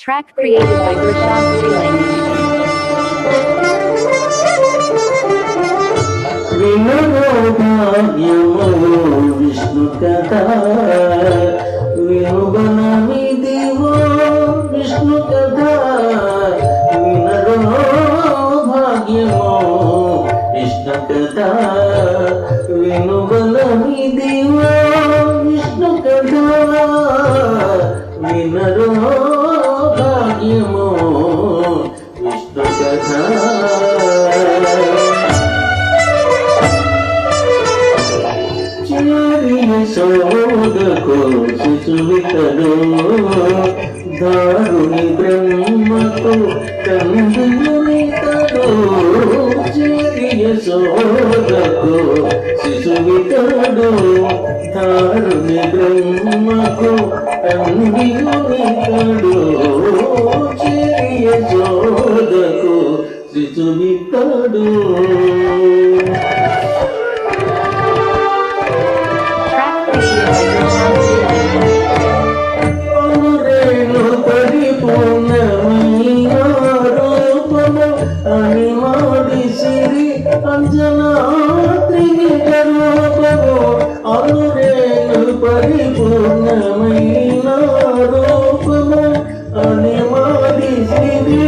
Track created by Prashant Freeling. Vishnu దారుని బ్రహ్మకు తండ్రితడు చేరిన సోదకు శిశువితడు దారుని బ్రహ్మకు తండ్రితడు పరిపూర్ణమైన రూపము అని మాడి సిరి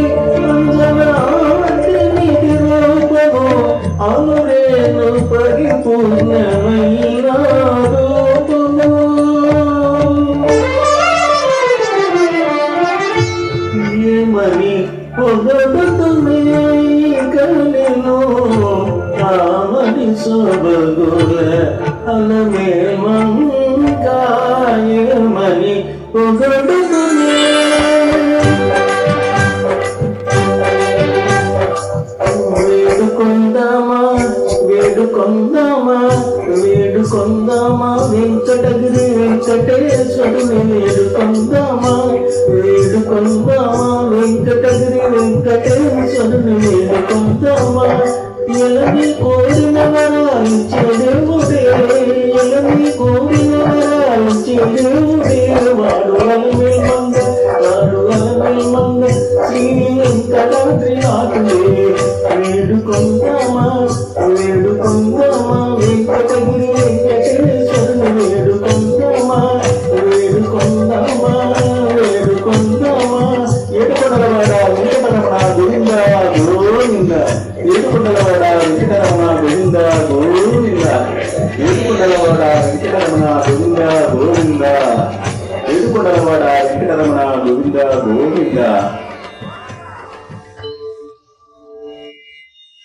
అంజనాత్రిని రూపము అనురేణు పరిపూర్ణమైన రూపము. ఏమని పొగడుతుమే కలెను కామని సొబగుల అలమే మంగాయమని వేడుకొందామా వేడుకొందామా వేడుకొందామా వెంకటగిరి వెంకటేశ్వరుని వేడుకొందామా వేడుకొందామా వెంకటగిరి వెంకటేశ్వరుని వేడుకొందామా. ఎలవి కోరిన వరాలు దేవుడే ఎలవి కోరిన వరాలు దేవుడే. వేడుకొందామా? వేడుకొందామా? వెంకటగిరి వెంకటేశ్వరుని వేడుకొందామా? వేడుకొందామా? వేడుకొందామా? ఏడుకొండలవాడ వెంకటరమణ గోవింద గోవింద. ఏడుకొండలవాడ వెంకటరమణ గోవింద గోవింద. ఏడుకొండలవాడ వెంకటరమణ గోవింద గోవింద. ఏడుకొండలవాడ వెంకటరమణ గోవింద గోవింద.